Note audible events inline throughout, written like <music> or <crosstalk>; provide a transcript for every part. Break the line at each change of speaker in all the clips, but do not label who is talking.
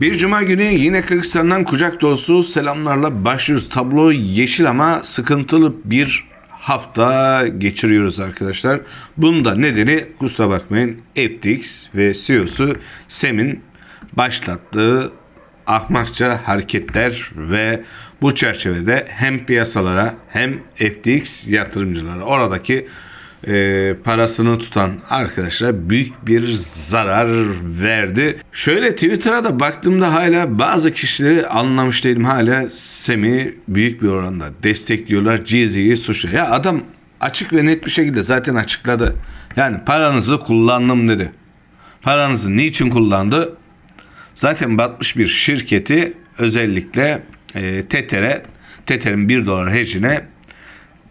Bir cuma günü yine Kırgızistan'dan kucak dolusu selamlarla başlıyoruz. Tablo yeşil ama sıkıntılı bir hafta geçiriyoruz arkadaşlar. Bunun da nedeni kusura bakmayın FTX ve CEO'su Sem'in başlattığı ahmakça hareketler ve bu çerçevede hem piyasalara hem FTX yatırımcılara oradaki e, parasını tutan arkadaşlara büyük bir zarar verdi. Şöyle Twitter'a da baktığımda hala bazı kişileri anlamış değilim. Hala Sem'i büyük bir oranda destekliyorlar. Jeezy'yi suçluyor. Ya adam açık ve net bir şekilde zaten açıkladı. Yani paranızı kullandım dedi. Paranızı niçin kullandı? Zaten batmış bir şirketi özellikle e, Tether'e Tether'in 1 dolar hecine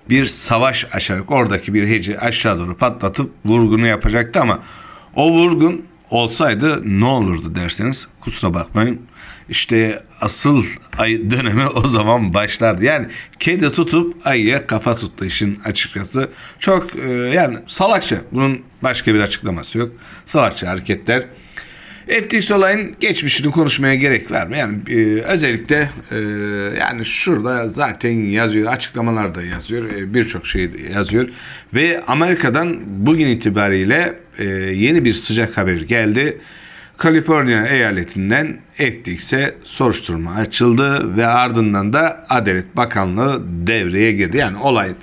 bir savaş açarak oradaki bir heci aşağı doğru patlatıp vurgunu yapacaktı ama o vurgun olsaydı ne olurdu derseniz kusura bakmayın işte asıl ay dönemi o zaman başlardı. Yani kedi tutup ayıya kafa tuttu işin açıkçası. Çok e, yani salakça. Bunun başka bir açıklaması yok. Salakça hareketler. FTX olayın geçmişini konuşmaya gerek var mı? Yani e, özellikle e, yani şurada zaten yazıyor, açıklamalarda yazıyor, e, birçok şey yazıyor ve Amerika'dan bugün itibariyle e, yeni bir sıcak haber geldi. Kaliforniya eyaletinden FTX'e soruşturma açıldı ve ardından da Adalet Bakanlığı devreye girdi. Yani olayın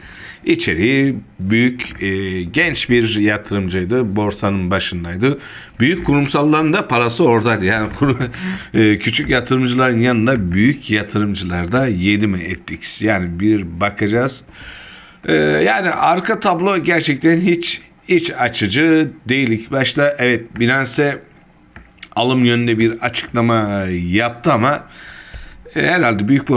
içeriği büyük e, genç bir yatırımcıydı. Borsanın başındaydı. Büyük kurumsalların da parası oradaydı. Yani <laughs> e, küçük yatırımcıların yanında büyük yatırımcılar da yedi mi FTX? Yani bir bakacağız. E, yani arka tablo gerçekten hiç iç açıcı değil. İlk başta evet Binance alım yönünde bir açıklama yaptı ama e, herhalde büyük bir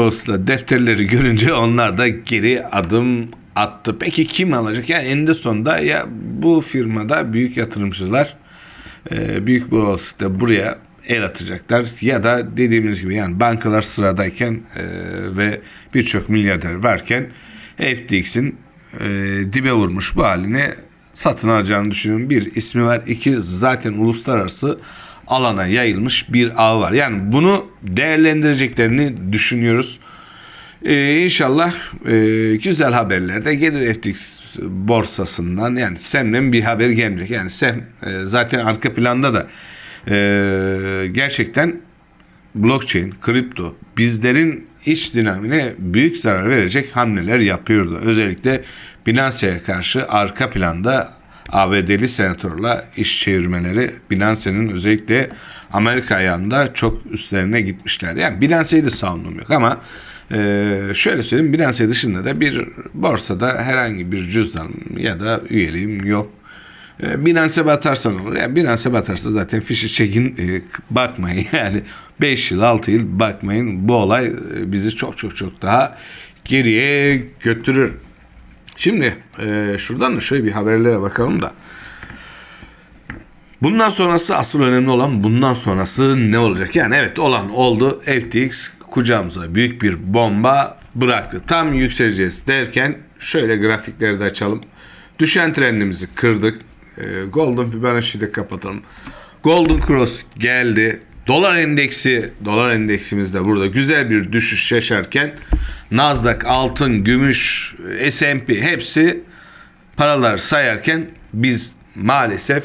defterleri görünce onlar da geri adım attı. Peki kim alacak? Yani eninde sonunda ya bu firmada büyük yatırımcılar e, büyük bir olasılıkla buraya el atacaklar ya da dediğimiz gibi yani bankalar sıradayken e, ve birçok milyarder varken FTX'in e, dibe vurmuş bu halini satın alacağını düşünüyorum. Bir ismi var. iki zaten uluslararası alana yayılmış bir ağ var. Yani bunu değerlendireceklerini düşünüyoruz. Ee, inşallah e, güzel haberler de gelir FTX borsasından. Yani SEM'den bir haber gelmeyecek. Yani SEM e, zaten arka planda da e, gerçekten blockchain, kripto bizlerin iç dinamine büyük zarar verecek hamleler yapıyordu. Özellikle Binance'ye karşı arka planda ABD'li senatörle iş çevirmeleri Binance'nin özellikle Amerika ayağında çok üstlerine gitmişlerdi. Yani Binance'yi de savunum yok ama e, şöyle söyleyeyim Binance dışında da bir borsada herhangi bir cüzdan ya da üyeliğim yok. E, Binance batarsan olur. Yani Binance batarsa zaten fişi çekin e, bakmayın. <laughs> Yani 5 yıl 6 yıl bakmayın. Bu olay e, bizi çok çok çok daha geriye götürür. Şimdi e, şuradan da şöyle bir haberlere bakalım da. Bundan sonrası asıl önemli olan bundan sonrası ne olacak? Yani evet olan oldu. FTX kucağımıza büyük bir bomba bıraktı. Tam yükseleceğiz derken şöyle grafikleri de açalım. Düşen trendimizi kırdık. E, Golden Fibonacci'yi de kapatalım. Golden Cross geldi. Dolar endeksi, dolar endeksimiz de burada güzel bir düşüş yaşarken Nasdaq, altın, gümüş, S&P hepsi paralar sayarken biz maalesef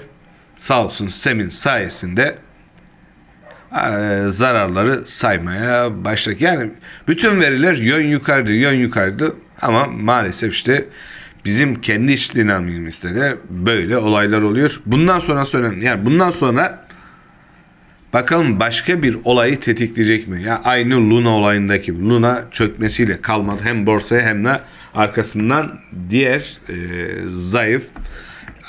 sağ olsun Sem'in sayesinde e, zararları saymaya başladık. Yani bütün veriler yön yukarıdı, yön yukarıdı ama maalesef işte bizim kendi iç dinamimizde de böyle olaylar oluyor. Bundan sonra söylenen yani bundan sonra Bakalım başka bir olayı tetikleyecek mi? Ya aynı Luna olayındaki Luna çökmesiyle kalmadı hem borsaya hem de arkasından diğer e, zayıf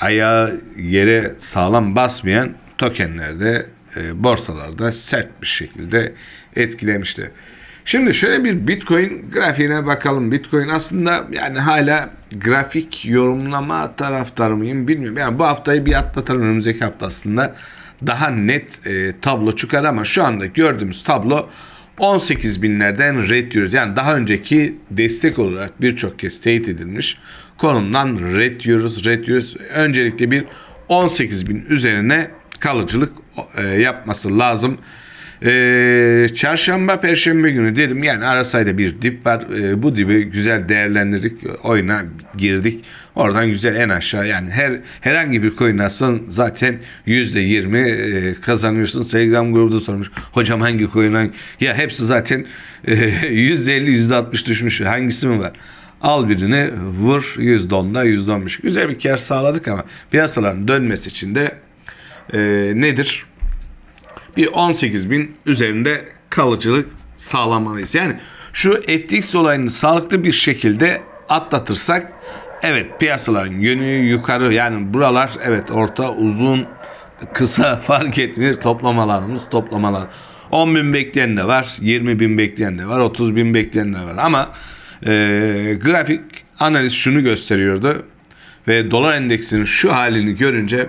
ayağı yere sağlam basmayan tokenlerde e, borsalarda sert bir şekilde etkilemişti. Şimdi şöyle bir Bitcoin grafiğine bakalım. Bitcoin aslında yani hala grafik yorumlama taraftarı mıyım bilmiyorum. Yani bu haftayı bir atlatalım önümüzdeki hafta aslında daha net e, tablo çıkar ama şu anda gördüğümüz tablo 18 binlerden red diyoruz. Yani daha önceki destek olarak birçok kez teyit edilmiş konumdan red diyoruz, red diyoruz. Öncelikle bir 18 bin üzerine kalıcılık e, yapması lazım. Ee, çarşamba, perşembe günü dedim yani arasayda bir dip var. Ee, bu dibi güzel değerlendirdik. Oyuna girdik. Oradan güzel en aşağı yani her herhangi bir coin alsan zaten %20 e, kazanıyorsun. Telegram grubunda sormuş. Hocam hangi coin hangi? Ya hepsi zaten e, <laughs> %50 %60 düşmüş. Hangisi mi var? Al birini vur %10'da %15. Güzel bir kar sağladık ama piyasaların dönmesi için de e, nedir? bir 18 bin üzerinde kalıcılık sağlamalıyız. Yani şu FTX olayını sağlıklı bir şekilde atlatırsak evet piyasaların yönü yukarı yani buralar evet orta uzun kısa <laughs> fark etmiyor toplamalarımız toplamalar. 10 bin bekleyen de var 20 bin bekleyen de var 30 bin bekleyen de var ama e, grafik analiz şunu gösteriyordu ve dolar endeksinin şu halini görünce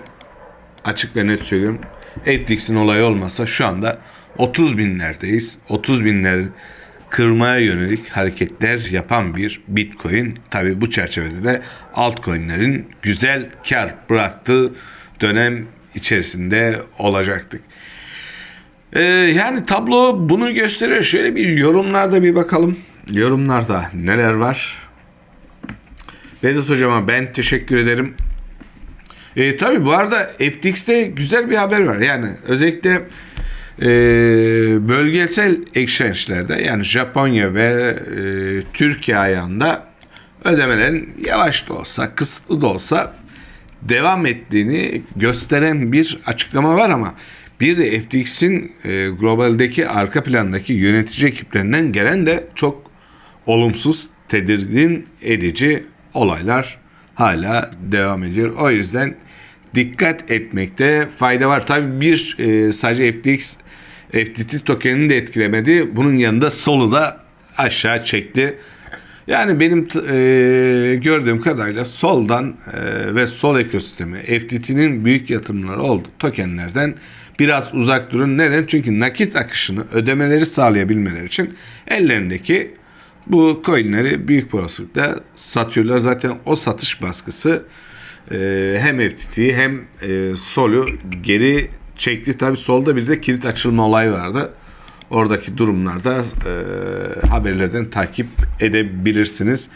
açık ve net söylüyorum FTX'in olayı olmasa şu anda 30 binlerdeyiz. 30 binler kırmaya yönelik hareketler yapan bir Bitcoin. Tabi bu çerçevede de altcoin'lerin güzel kar bıraktığı dönem içerisinde olacaktık. Ee, yani tablo bunu gösteriyor. Şöyle bir yorumlarda bir bakalım. Yorumlarda neler var? Vedat hocama ben teşekkür ederim. E, tabii bu arada FTX'te güzel bir haber var. Yani özellikle e, bölgesel exchange'lerde yani Japonya ve e, Türkiye ayağında ödemelerin yavaş da olsa, kısıtlı da olsa devam ettiğini gösteren bir açıklama var ama bir de FTX'in e, globaldeki arka plandaki yönetici ekiplerinden gelen de çok olumsuz, tedirgin edici olaylar hala devam ediyor. O yüzden dikkat etmekte fayda var. Tabi bir e, sadece FTX FTT tokenini de etkilemedi. Bunun yanında solu da aşağı çekti. Yani benim e, gördüğüm kadarıyla soldan e, ve sol ekosistemi FTT'nin büyük yatırımları oldu tokenlerden biraz uzak durun. Neden? Çünkü nakit akışını ödemeleri sağlayabilmeleri için ellerindeki bu coinleri büyük olasılıkla satıyorlar. Zaten o satış baskısı e, hem FTT'yi hem e, Sol'u geri çekti. Tabi solda bir de kilit açılma olayı vardı. Oradaki durumlarda e, haberlerden takip edebilirsiniz.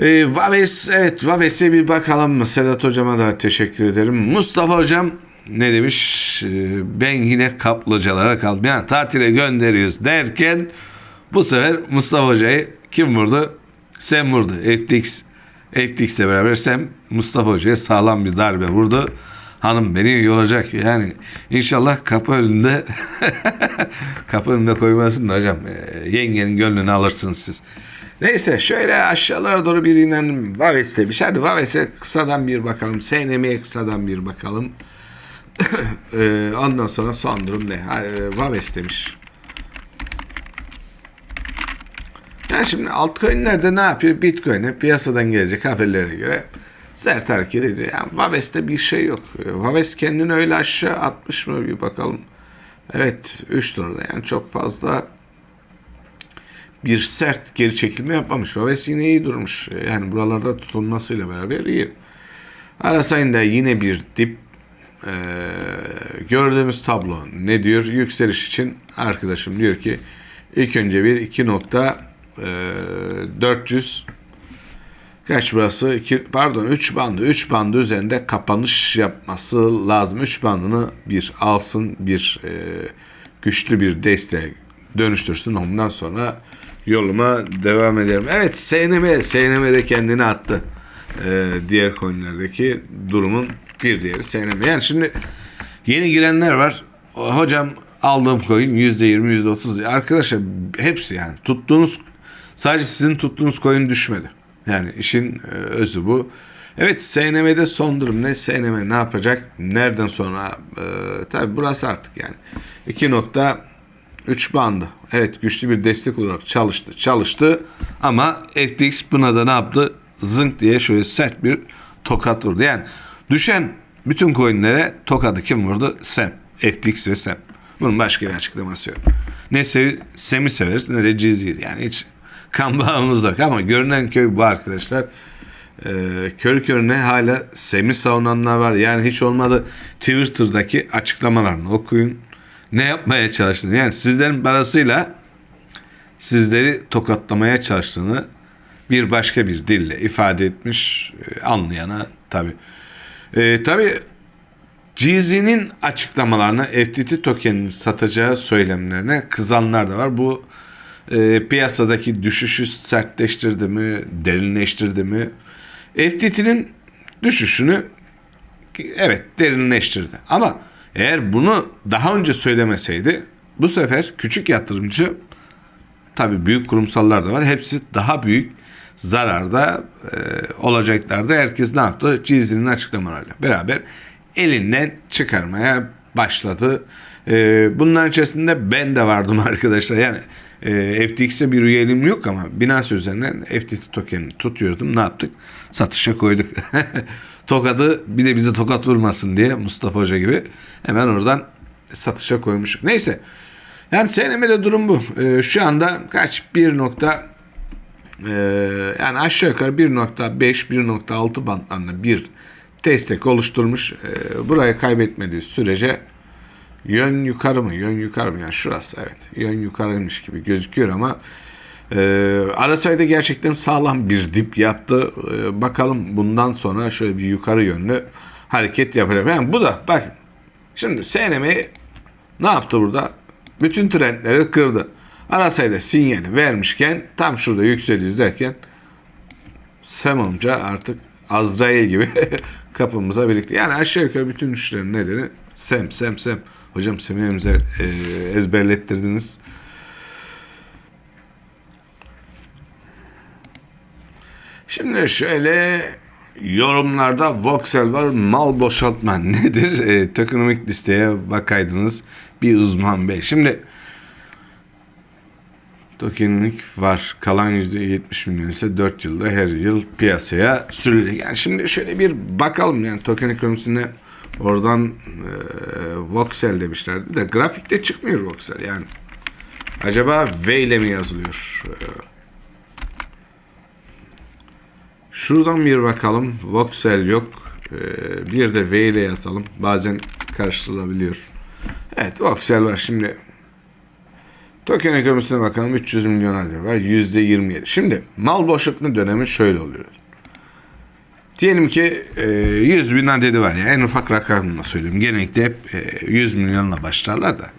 E, Vaves, evet Vaves'e bir bakalım? Sedat Hocama da teşekkür ederim. Mustafa Hocam ne demiş? E, ben yine kaplıcalara kaldım. Yani tatile gönderiyoruz derken bu sefer Mustafa Hoca'yı kim vurdu? Sen vurdu. FTX FTX'le beraber Sem Mustafa Hoca'ya sağlam bir darbe vurdu. Hanım beni yolacak yani inşallah kapı önünde <laughs> kapı önünde koymasın da hocam e, yengenin gönlünü alırsınız siz. Neyse şöyle aşağılara doğru bir inelim. Vaves demiş. Hadi Vaves'e kısadan bir bakalım. SNM'ye kısadan bir bakalım. <coughs> e, ondan sonra son durum ne? E, Vaves demiş. Yani şimdi altcoin'lerde ne yapıyor? Bitcoin'e piyasadan gelecek haberlere göre sert hareket ediyor. Yani Vaves'te bir şey yok. Vaves kendini öyle aşağı atmış mı bir bakalım. Evet 3 dolarda yani çok fazla bir sert geri çekilme yapmamış. Vaves yine iyi durmuş. Yani buralarda tutulmasıyla beraber iyi. Arasayında yine bir dip ee, gördüğümüz tablo ne diyor? Yükseliş için arkadaşım diyor ki ilk önce bir 2 nokta 400 ee, kaç burası? 2, pardon 3 bandı. 3 bandı üzerinde kapanış yapması lazım. 3 bandını bir alsın, bir e, güçlü bir desteğe dönüştürsün. Ondan sonra yoluma devam ederim. Evet SNM, SNM de kendini attı. Ee, diğer coinlerdeki durumun bir diğeri SNM. Yani şimdi yeni girenler var. Hocam aldığım coin %20, %30. Arkadaşlar hepsi yani tuttuğunuz Sadece sizin tuttuğunuz coin düşmedi. Yani işin e, özü bu. Evet SNM'de son durum ne? SNM ne yapacak? Nereden sonra? E, tabii burası artık yani. 2.3 bandı. Evet güçlü bir destek olarak çalıştı. Çalıştı ama FTX buna da ne yaptı? Zınk diye şöyle sert bir tokat vurdu. Yani düşen bütün coinlere tokadı kim vurdu? Sem. FTX ve Sem. Bunun başka bir açıklaması yok. Ne Sem'i severiz ne de Cizzi'yi. Yani hiç kan bağımız yok ama görünen köy bu arkadaşlar. Ee, körü körüne hala Sem'i savunanlar var. Yani hiç olmadı Twitter'daki açıklamalarını okuyun. ne yapmaya çalıştığını yani sizlerin parasıyla sizleri tokatlamaya çalıştığını bir başka bir dille ifade etmiş e, anlayana tabi. E, tabi Jeezy'nin açıklamalarına FTT tokenini satacağı söylemlerine kızanlar da var. Bu e, piyasadaki düşüşü sertleştirdi mi, derinleştirdi mi? FTT'nin düşüşünü evet derinleştirdi. Ama eğer bunu daha önce söylemeseydi bu sefer küçük yatırımcı tabi büyük kurumsallar da var. Hepsi daha büyük zararda e, olacaklardı. Herkes ne yaptı? Jeezy'nin açıklamalarıyla beraber elinden çıkarmaya başladı. E, bunların içerisinde ben de vardım <laughs> arkadaşlar. Yani e, FTX'e bir üyeliğim yok ama Binance üzerinden FTT tokenini tutuyordum. Ne yaptık? Satışa koyduk. <laughs> Tokadı bir de bize tokat vurmasın diye Mustafa Hoca gibi hemen oradan satışa koymuştuk. Neyse. Yani SNM'de durum bu. E, şu anda kaç? 1 nokta e, yani aşağı yukarı 1.5 1.6 bantlarında bir destek oluşturmuş. E, burayı kaybetmediği sürece yön yukarı mı? Yön yukarı mı? Yani şurası evet. Yön yukarıymış gibi gözüküyor ama e, Arasay'da gerçekten sağlam bir dip yaptı. E, bakalım bundan sonra şöyle bir yukarı yönlü hareket yapacak. Yani bu da bak şimdi SNM ne yaptı burada? Bütün trendleri kırdı. Arasay'da sinyali vermişken tam şurada yükseliyoruz derken Sem amca artık Azrail gibi <laughs> kapımıza birlikte. Yani aşağı yukarı bütün işlerin nedeni Sem, Sem, Sem. Hocam Sem'i e, ezberlettirdiniz. Şimdi şöyle yorumlarda Voxel var mal boşaltma <laughs> nedir? E, tokenomik listeye bakaydınız bir uzman bey. Şimdi tokenlik var. Kalan %70 milyon ise 4 yılda her yıl piyasaya sürülecek. Yani şimdi şöyle bir bakalım yani token ekonomisine oradan e, Voxel demişlerdi de grafikte çıkmıyor Voxel yani. Acaba V ile mi yazılıyor? E, şuradan bir bakalım. Voxel yok. E, bir de V ile yazalım. Bazen karıştırılabiliyor. Evet Voxel var şimdi. Token ekonomisine bakalım 300 milyon adet var. %27. Şimdi mal boşaltma dönemi şöyle oluyor. Diyelim ki e, 100 bin adedi var ya en ufak rakamla söyleyeyim. Genellikle hep e, 100 milyonla başlarlar da.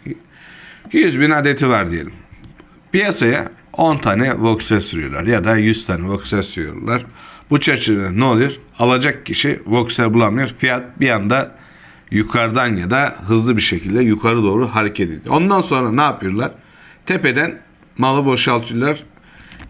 100 bin adeti var diyelim. Piyasaya 10 tane voxel sürüyorlar ya da 100 tane voxel sürüyorlar. Bu çerçevede ne oluyor? Alacak kişi voxel bulamıyor. Fiyat bir anda yukarıdan ya da hızlı bir şekilde yukarı doğru hareket ediyor. Ondan sonra ne yapıyorlar? Tepeden malı boşaltıyorlar.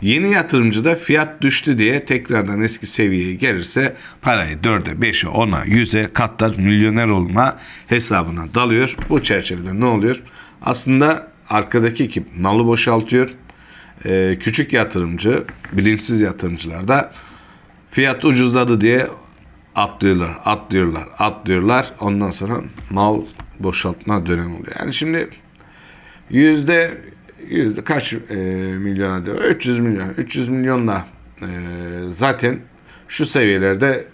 Yeni yatırımcı da fiyat düştü diye tekrardan eski seviyeye gelirse parayı 4'e, 5'e, 10'a, 100'e katlar milyoner olma hesabına dalıyor. Bu çerçevede ne oluyor? Aslında arkadaki ekip malı boşaltıyor. Ee, küçük yatırımcı, bilinçsiz yatırımcılar da fiyat ucuzladı diye atlıyorlar, atlıyorlar, atlıyorlar. Ondan sonra mal boşaltma dönemi oluyor. Yani şimdi yüzde yüzde kaç e, milyona diyor? 300 milyon. 300 milyonla e, zaten şu seviyelerde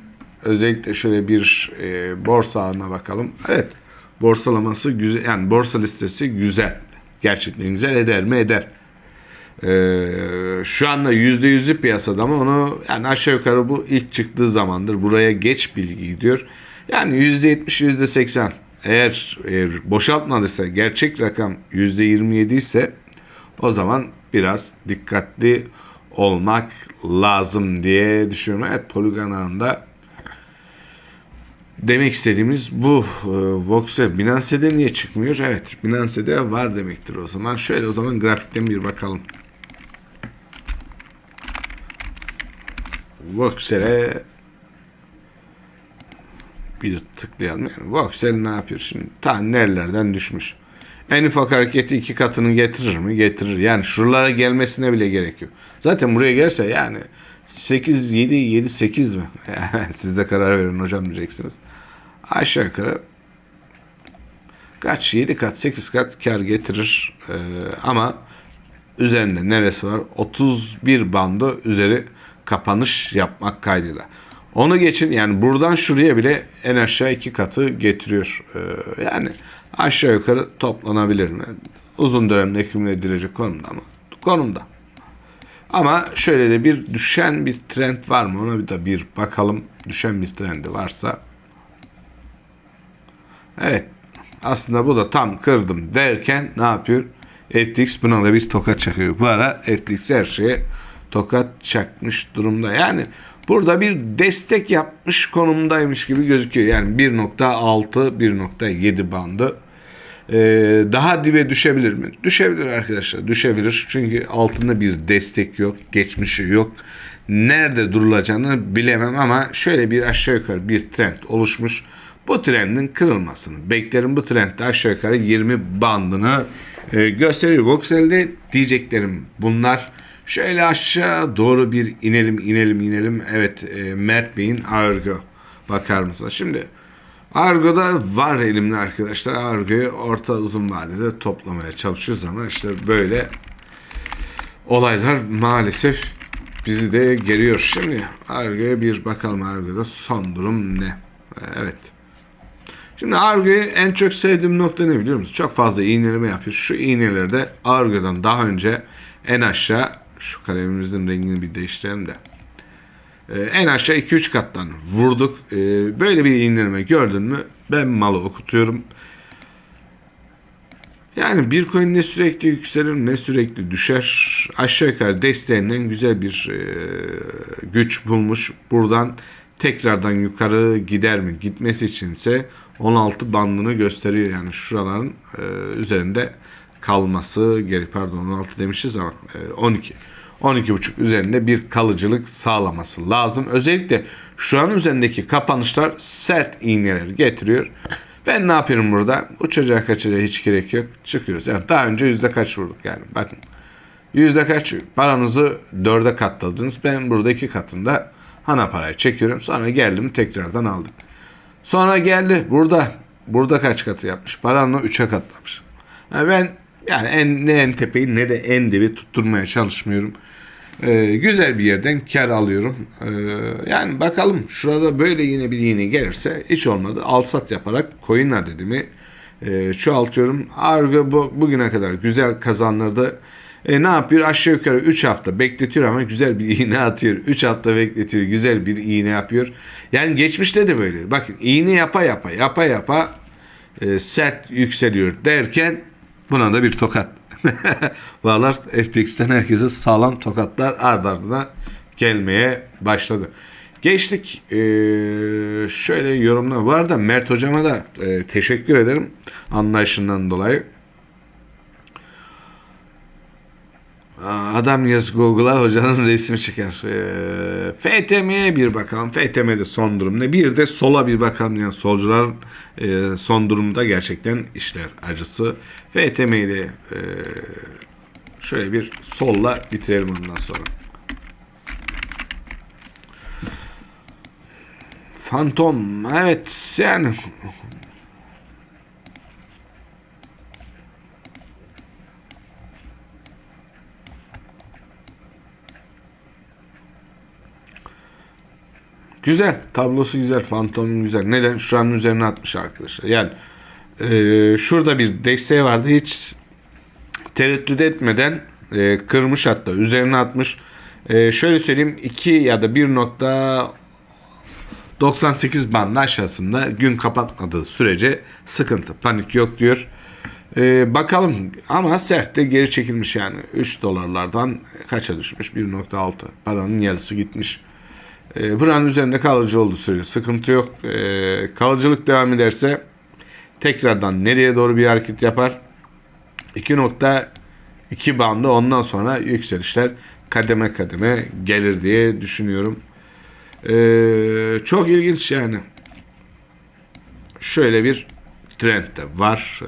özellikle şöyle bir e, borsa ağına bakalım. Evet borsalaması güzel yani borsa listesi güzel. Gerçekten güzel eder mi eder. Ee, şu anda yüzde yüzü piyasada ama onu yani aşağı yukarı bu ilk çıktığı zamandır. Buraya geç bilgi gidiyor. Yani yüzde yetmiş, yüzde seksen. Eğer, eğer boşaltmadıysa gerçek rakam yüzde yirmi yedi ise o zaman biraz dikkatli olmak lazım diye düşünüyorum. Evet poligon ağında demek istediğimiz bu. E, Vox'e Binance'de niye çıkmıyor? Evet Binance'de var demektir o zaman. Şöyle o zaman grafikten bir bakalım. Voxel'e bir tıklayalım. Yani Voxel ne yapıyor şimdi? Ta nerelerden düşmüş. En ufak hareketi iki katını getirir mi? Getirir. Yani şuralara gelmesine bile gerek yok. Zaten buraya gelse yani 8, 7, 7, 8 mi? <laughs> Siz de karar verin hocam diyeceksiniz. Aşağı yukarı kaç? 7 kat, 8 kat kar getirir. Ee, ama üzerinde neresi var? 31 bandı üzeri kapanış yapmak kaydıyla. Onu geçin yani buradan şuraya bile en aşağı iki katı getiriyor. Ee, yani aşağı yukarı toplanabilir mi? Uzun dönemde ekümle edilecek konumda ama konumda. Ama şöyle de bir düşen bir trend var mı? Ona bir de bir bakalım. Düşen bir trendi varsa. Evet. Aslında bu da tam kırdım derken ne yapıyor? FTX buna da bir tokat çakıyor. Bu ara FTX her şeye tokat çakmış durumda. Yani burada bir destek yapmış konumdaymış gibi gözüküyor. Yani 1.6 1.7 bandı. Ee, daha dibe düşebilir mi? Düşebilir arkadaşlar. Düşebilir. Çünkü altında bir destek yok. Geçmişi yok. Nerede durulacağını bilemem ama şöyle bir aşağı yukarı bir trend oluşmuş. Bu trendin kırılmasını beklerim. Bu trendde aşağı yukarı 20 bandını e, gösteriyor. Voxel'de diyeceklerim bunlar. Şöyle aşağı doğru bir inelim inelim inelim. Evet e, Mert Bey'in Argo. Bakar mısın? Şimdi Argo'da var elimde arkadaşlar. Argo'yu orta uzun vadede toplamaya çalışıyoruz ama işte böyle olaylar maalesef bizi de geriyor. Şimdi Argo'ya bir bakalım Argo'da son durum ne? Evet. Şimdi Argo'yu en çok sevdiğim nokta ne biliyor musun? Çok fazla iğneleme yapıyor. Şu iğnelerde Argo'dan daha önce en aşağı şu kalemimizin rengini bir değiştirelim de. Ee, en aşağı 2-3 kattan vurduk. Ee, böyle bir iğneleme gördün mü ben malı okutuyorum. Yani bir coin ne sürekli yükselir ne sürekli düşer. Aşağı yukarı desteğinden güzel bir e, güç bulmuş. Buradan tekrardan yukarı gider mi? Gitmesi içinse 16 bandını gösteriyor. Yani şuraların e, üzerinde kalması gerek. Pardon 16 demişiz ama e, 12. 12.5 üzerinde bir kalıcılık sağlaması lazım. Özellikle şu an üzerindeki kapanışlar sert iğneler getiriyor. Ben ne yapıyorum burada? Uçacağı kaçacağı hiç gerek yok. Çıkıyoruz. Yani daha önce yüzde kaç vurduk yani. Bakın. Yüzde kaç paranızı dörde katladınız. Ben burada iki katında hana parayı çekiyorum. Sonra geldim tekrardan aldım. Sonra geldi burada. Burada kaç katı yapmış? Paranı üçe katlamış. Yani ben yani en, ne en tepeyi ne de en dibi tutturmaya çalışmıyorum. Ee, güzel bir yerden kar alıyorum. Ee, yani bakalım şurada böyle yine bir iğne gelirse hiç olmadı. Alsat yaparak coin adedimi e, çoğaltıyorum. Argo bu, bugüne kadar güzel kazanırdı. E, ne yapıyor? Aşağı yukarı 3 hafta bekletiyor ama güzel bir iğne atıyor. 3 hafta bekletiyor. Güzel bir iğne yapıyor. Yani geçmişte de böyle. Bakın iğne yapa yapa yapa yapa e, sert yükseliyor derken buna da bir tokat. <laughs> Varlar FTX'ten herkese sağlam tokatlar ard ardına gelmeye başladı. Geçtik. Ee, şöyle yorumlar. Bu arada Mert hocama da e, teşekkür ederim anlayışından dolayı. Adam yaz Google'a hocanın resmi çıkar. E, FTM'ye bir bakalım. FTM'de son durum ne? Bir de sola bir bakalım. Yani solcular e, son durumda gerçekten işler acısı. FTM'yi de e, şöyle bir solla bitirelim ondan sonra. Phantom evet yani Güzel. Tablosu güzel. Phantom güzel. Neden? Şu an üzerine atmış arkadaşlar. Yani e, şurada bir desteği vardı. Hiç tereddüt etmeden e, kırmış hatta. Üzerine atmış. E, şöyle söyleyeyim. 2 ya da 1.98 bandı aşağısında gün kapatmadığı sürece sıkıntı. Panik yok diyor. Ee, bakalım ama sert de geri çekilmiş yani 3 dolarlardan kaça düşmüş 1.6 paranın yarısı gitmiş e, buranın üzerinde kalıcı olduğu sürece sıkıntı yok. E, kalıcılık devam ederse tekrardan nereye doğru bir hareket yapar? 2.2 bandı ondan sonra yükselişler kademe kademe gelir diye düşünüyorum. Ee, çok ilginç yani. Şöyle bir trend de var.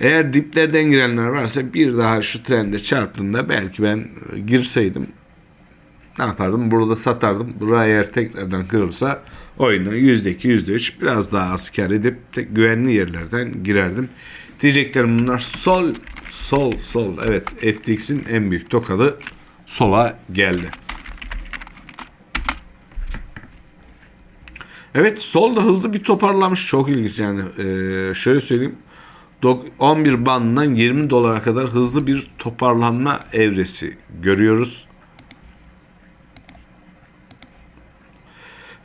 Eğer diplerden girenler varsa bir daha şu trende çarptığında belki ben girseydim ne yapardım? Burada satardım. Buraya eğer tekrardan kırılsa oyuna %2, %3 biraz daha az kar edip güvenli yerlerden girerdim. Diyeceklerim bunlar sol, sol, sol. Evet FTX'in en büyük tokadı sola geldi. Evet solda hızlı bir toparlamış. Çok ilginç yani. Ee, şöyle söyleyeyim. Dok- 11 bandından 20 dolara kadar hızlı bir toparlanma evresi görüyoruz.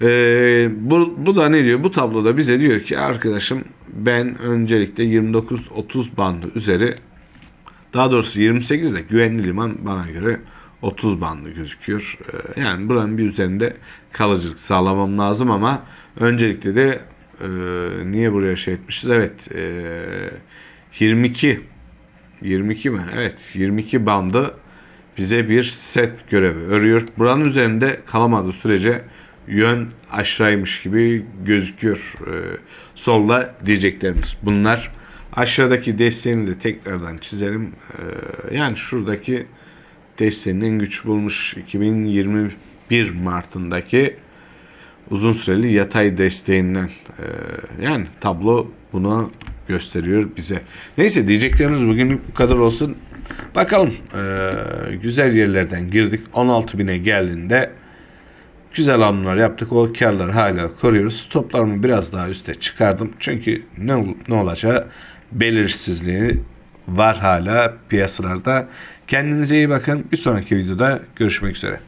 Ee, bu, bu da ne diyor? Bu tabloda bize diyor ki arkadaşım ben öncelikle 29-30 bandı üzeri daha doğrusu 28 de güvenli liman bana göre 30 bandı gözüküyor. Ee, yani buranın bir üzerinde kalıcılık sağlamam lazım ama öncelikle de e, niye buraya şey etmişiz? Evet e, 22 22 mi? Evet 22 bandı bize bir set görevi örüyor. Buranın üzerinde kalamadığı sürece yön aşağıymış gibi gözüküyor. Ee, solda diyeceklerimiz bunlar. Aşağıdaki desteğini de tekrardan çizelim. Ee, yani şuradaki desteğinin güç bulmuş 2021 Mart'ındaki uzun süreli yatay desteğinden. Ee, yani tablo bunu gösteriyor bize. Neyse diyeceklerimiz bugünlük bu kadar olsun. Bakalım ee, güzel yerlerden girdik. 16.000'e geldiğinde güzel hamleler yaptık. O karları hala koruyoruz. Stoplarımı biraz daha üste çıkardım. Çünkü ne, ol- ne olacağı belirsizliği var hala piyasalarda. Kendinize iyi bakın. Bir sonraki videoda görüşmek üzere.